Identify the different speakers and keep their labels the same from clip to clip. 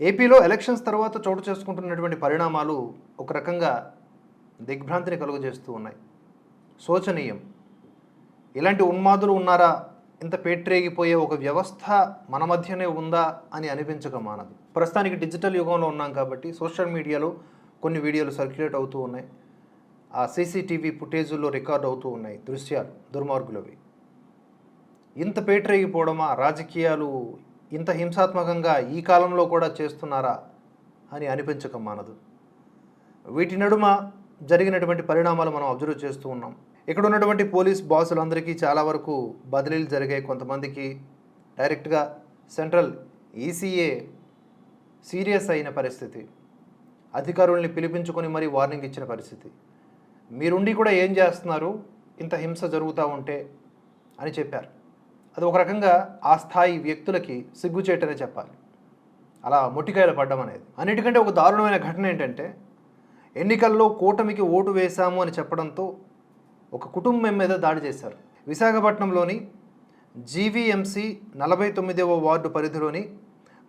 Speaker 1: ఏపీలో ఎలక్షన్స్ తర్వాత చోటు చేసుకుంటున్నటువంటి పరిణామాలు ఒక రకంగా దిగ్భ్రాంతిని కలుగజేస్తూ ఉన్నాయి. శోచనీయం. ఇలాంటి ఉన్మాదులు ఉన్నారా? ఇంత పేట్రేగిపోయే ఒక వ్యవస్థ మన మధ్యనే ఉందా అని అనిపించక మానదు. ప్రస్తుతానికి డిజిటల్ యుగంలో ఉన్నాం కాబట్టి సోషల్ మీడియాలో కొన్ని వీడియోలు సర్క్యులేట్ అవుతూ ఉన్నాయి. ఆ సీసీటీవీ ఫుటేజుల్లో రికార్డ్ అవుతూ ఉన్నాయి దృశ్యాలు దుర్మార్గులవి. ఇంత పేటరేగిపోవడమా? రాజకీయాలు ఇంత హింసాత్మకంగా ఈ కాలంలో కూడా చేస్తున్నారా అని అనిపించక మానదు. వీటి నడుమ జరిగినటువంటి పరిణామాలు మనం అబ్జర్వ్ చేస్తూ ఉన్నాం. ఇక్కడ ఉన్నటువంటి పోలీస్ బాసులందరికీ చాలా వరకు బదిలీలు జరిగాయి. కొంతమందికి డైరెక్ట్గా సెంట్రల్ ఈసీఏ సీరియస్ అయిన పరిస్థితి. అధికారుల్ని పిలిపించుకొని మరీ వార్నింగ్ ఇచ్చిన పరిస్థితి. మీరుండి కూడా ఏం చేస్తున్నారు? ఇంత హింస జరుగుతూ ఉంటే అని చెప్పారు. అది ఒక రకంగా ఆ స్థాయి వ్యక్తులకి సిగ్గుచేటనే చెప్పాలి. అలా మొట్టికాయలు పడ్డం అనేది. అన్నిటికంటే ఒక దారుణమైన ఘటన ఏంటంటే ఎన్నికల్లో కూటమికి ఓటు వేశాము అని చెప్పడంతో ఒక కుటుంబం మీద దాడి చేశారు. విశాఖపట్నంలోని జీవీఎంసీ నలభై తొమ్మిదవ వార్డు పరిధిలోని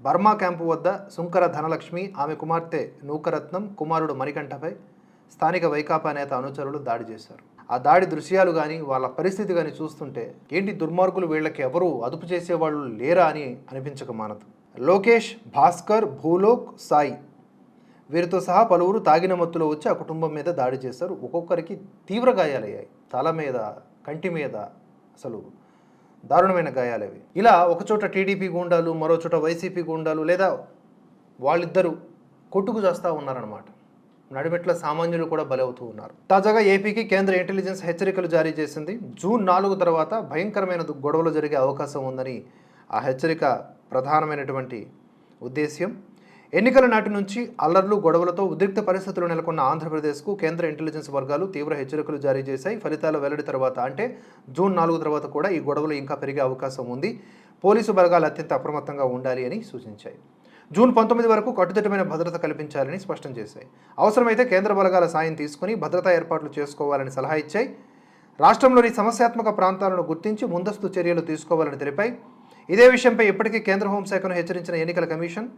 Speaker 1: బర్మా క్యాంపు వద్ద సుంకర ధనలక్ష్మి ఆమె కుమార్తె నూకరత్నం కుమారుడు మణికంఠపై స్థానిక వైకాపా నేత అనుచరులు దాడి చేశారు. ఆ దాడి దృశ్యాలు కానీ వాళ్ళ పరిస్థితి కానీ చూస్తుంటే ఏంటి దుర్మార్గులు వీళ్ళకి ఎవరు అదుపు చేసేవాళ్ళు లేరా అని అనిపించక మానదు. లోకేష్ భాస్కర్ భూలోక్ సాయి వీరితో సహా పలువురు తాగిన మత్తులో వచ్చి ఆ కుటుంబం మీద దాడి చేశారు. ఒక్కొక్కరికి తీవ్ర గాయాలయ్యాయి. తల మీద కంటి మీద అసలు దారుణమైన గాయాలవి. ఇలా ఒకచోట టీడీపీ గూండాలు మరో చోట వైసీపీ గుండాలు లేదా వాళ్ళిద్దరూ కొట్టుకు చేస్తూ ఉన్నారనమాట నడిమెట్ల సామాన్యులు కూడా బలవుతూ ఉన్నారు. తాజాగా ఏపీకి కేంద్ర ఇంటెలిజెన్స్ హెచ్చరికలు జారీ చేసింది. జూన్ నాలుగు తర్వాత భయంకరమైన గొడవలు జరిగే అవకాశం ఉందని ఆ హెచ్చరిక ప్రధానమైనటువంటి ఉద్దేశ్యం. ఎన్నికల నాటి నుంచి అల్లర్లు గొడవలతో ఉద్రిక్త పరిస్థితులు నెలకొన్న ఆంధ్రప్రదేశ్కు కేంద్ర ఇంటెలిజెన్స్ వర్గాలు తీవ్ర హెచ్చరికలు జారీ చేశాయి. ఫలితాల వెల్లడి తర్వాత అంటే జూన్ నాలుగు తర్వాత కూడా ఈ గొడవలు ఇంకా పెరిగే అవకాశం ఉంది. పోలీసు వర్గాలు అత్యంత అప్రమత్తంగా ఉండాలి అని సూచించాయి. జూన్ పంతొమ్మిది వరకు కట్టుదిట్టమైన భద్రత కల్పించాలని స్పష్టం చేశాయి. అవసరమైతే కేంద్ర బలగాల సాయం తీసుకుని భద్రతా ఏర్పాట్లు చేసుకోవాలని సలహా ఇచ్చాయి. రాష్ట్రంలోని సమస్యాత్మక ప్రాంతాలను గుర్తించి ముందస్తు చర్యలు తీసుకోవాలని తెలిపాయి. ఇదే విషయంపై ఇప్పటికీ కేంద్ర హోంశాఖను హెచ్చరించిన ఎన్నికల కమిషన్.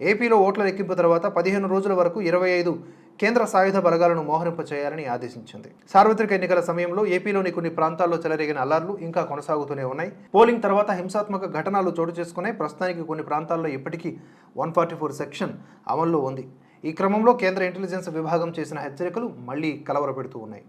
Speaker 1: ఏపీలో ఓట్ల లెక్కింపు తర్వాత పదిహేను రోజుల వరకు ఇరవై ఐదు కేంద్ర సాయుధ బలగాలను మోహరింప చేయాలని ఆదేశించింది. సార్వత్రిక ఎన్నికల సమయంలో ఏపీలోని కొన్ని ప్రాంతాల్లో చెలరేగిన అలర్లు ఇంకా కొనసాగుతూనే ఉన్నాయి. పోలింగ్ తర్వాత హింసాత్మక ఘటనలు చోటు చేసుకునే ప్రస్తుతానికి కొన్ని ప్రాంతాల్లో ఇప్పటికీ వన్ ఫార్టీ ఫోర్ సెక్షన్ అమల్లో ఉంది. ఈ క్రమంలో కేంద్ర ఇంటెలిజెన్స్ విభాగం చేసిన హెచ్చరికలు మళ్ళీ కలవరపెడుతూ ఉన్నాయి.